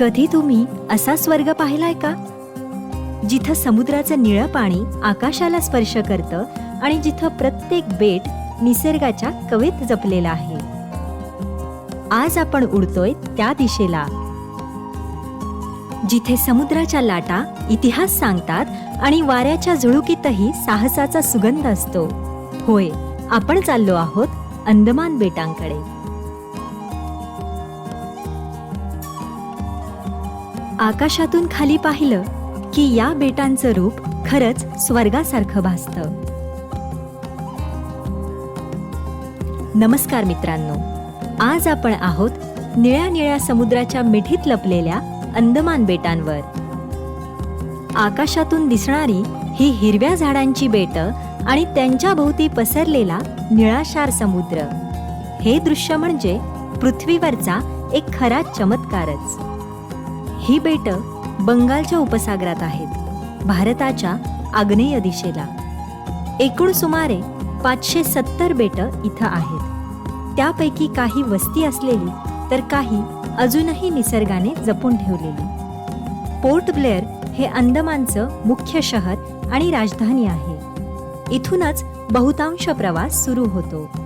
कधी तुम्ही असा स्वर्ग पाहिलाय का? जिथं समुद्राचं निळं पाणी आकाशाला स्पर्श करतं आणि जिथं प्रत्येक बेट निसर्गाच्या कवेत जपलेला आहे. आज आपण उडतोय त्या दिशेला. जिथे समुद्राच्या लाटा इतिहास सांगतात आणि वाऱ्याच्या झुळुकीतही साहसाचा सुगंध असतो. होय आपण चाललो आहोत अंदमान बेटांकडे. आकाशातून खाली पाहिलं की या बेटांचं रूप खरंच स्वर्गासारखं भासतं. नमस्कार मित्रांनो. आज आपण आहोत निळ्या निळ्या समुद्राच्या मिठीत लपलेल्या अंदमान बेटांवर. आकाशातून दिसणारी ही हिरव्या झाडांची बेट आणि त्यांच्या भोवती पसरलेला निळाशार समुद्र. हे दृश्य म्हणजे पृथ्वीवरचा एक खरा चमत्कारच. ही बेटं बंगालच्या उपसागरात आहेत भारताच्या आग्नेय दिशेला. एकूण सुमारे पाचशे सत्तर बेटं इथं आहेत. त्यापैकी काही वस्ती असलेली तर काही अजूनही निसर्गाने जपून ठेवलेली. पोर्ट ब्लेअर हे अंदमानचं मुख्य शहर आणि राजधानी आहे. इथूनच बहुतांश प्रवास सुरू होतो.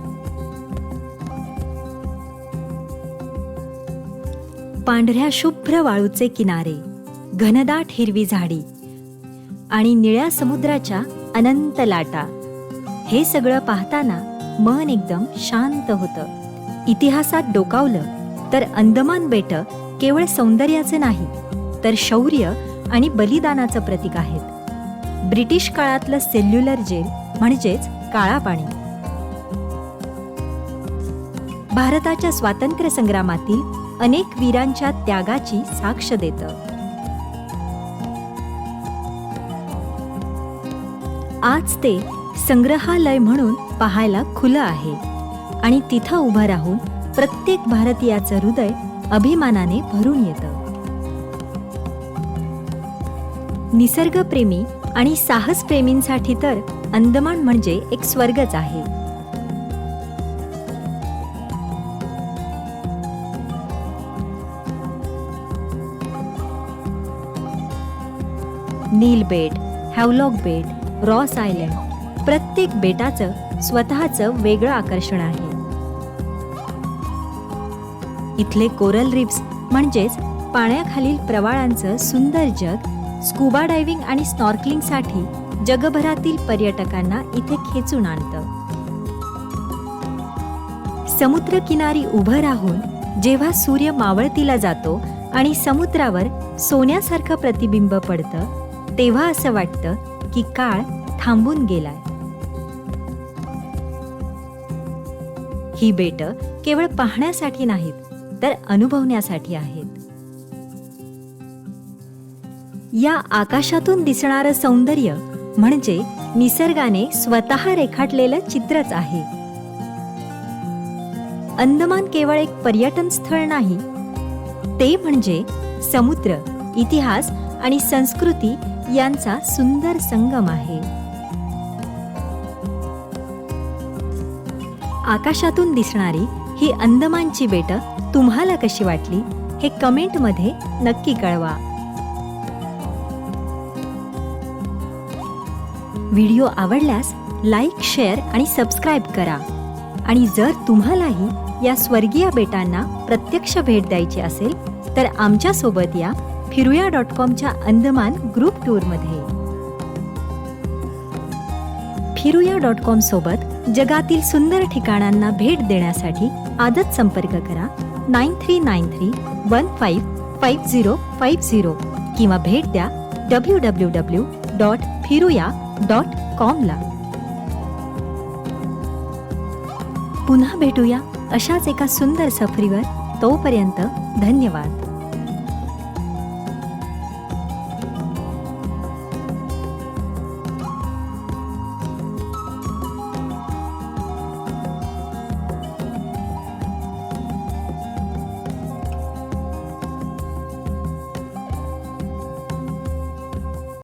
पांढऱ्या शुभ्र वाळूचे किनारे घनदाट हिरवी झाडी आणि निळ्या समुद्राच्या अनंत लाटा. हे सगळं पाहताना मन एकदम शांत होतं. इतिहासात डोकावलं तर अंदमान बेट केवळ सौंदर्याचं नाही तर शौर्य आणि बलिदानाचं प्रतीक आहेत. ब्रिटिश काळातलं सेल्युलर जेल म्हणजेच काळा पाणी भारताच्या स्वातंत्र्य संग्रामातील अनेक वीरांच्या त्यागाची साक्ष देतं. आज ते संग्रहालय म्हणून पाहायला खुलं आहे आणि तिथं उभं राहून प्रत्येक भारतीयाचं हृदय अभिमानाने भरून येतं. निसर्गप्रेमी आणि साहसप्रेमींसाठी तर अंदमान म्हणजे एक स्वर्गच आहे. नील बेट हॅवलॉक बेट रॉस आयलंड प्रत्येक बेटाचं स्वतःचं वेगळं आकर्षण आहे. इथले कोरल रिफ्स म्हणजेच पाण्याखालील प्रवाळांचं सुंदर जग स्कूबा डायव्हिंग आणि स्नॉर्कलिंगसाठी जगभरातील पर्यटकांना इथे खेचून आणतं. समुद्रकिनारी उभं राहून जेव्हा सूर्य मावळतीला जातो आणि समुद्रावर सोन्यासारखं प्रतिबिंब पडतं तेव्हा असं वाटतं की काळ थांबून गेलाय. ही बेट केवळ पाहण्यासाठी नाहीत तर अनुभवण्यासाठी आहेत. या आकाशातून दिसणारं सौंदर्य म्हणजे निसर्गाने स्वतः रेखाटलेलं चित्रच आहे. अंदमान केवळ एक पर्यटन स्थळ नाही ते म्हणजे समुद्र इतिहास आणि संस्कृती यांचा सुंदर संगम आहे. आकाशातून दिसणारी ही अंदमानची बेट तुम्हाला कशी वाटली हे कमेंटमध्ये नक्की कळवा. व्हिडिओ आवडल्यास लाईक शेअर आणि सबस्क्राईब करा. आणि जर तुम्हालाही या स्वर्गीय बेटांना प्रत्यक्ष भेट द्यायची असेल तर आमच्यासोबत या फिरुया डॉट कॉमच्या अंदमान ग्रुप टूरमध्ये फिरुया डॉट कॉम सोबत जगातील सुंदर ठिकाणांना भेट देण्यासाठी आजच संपर्क करा nine three nine three one five five zero five zero किंवा भेट द्या W W W dot Phiruya dot कॉमला पुन्हा भेटूया अशाच एका सुंदर सफरीवर. तोपर्यंत धन्यवाद.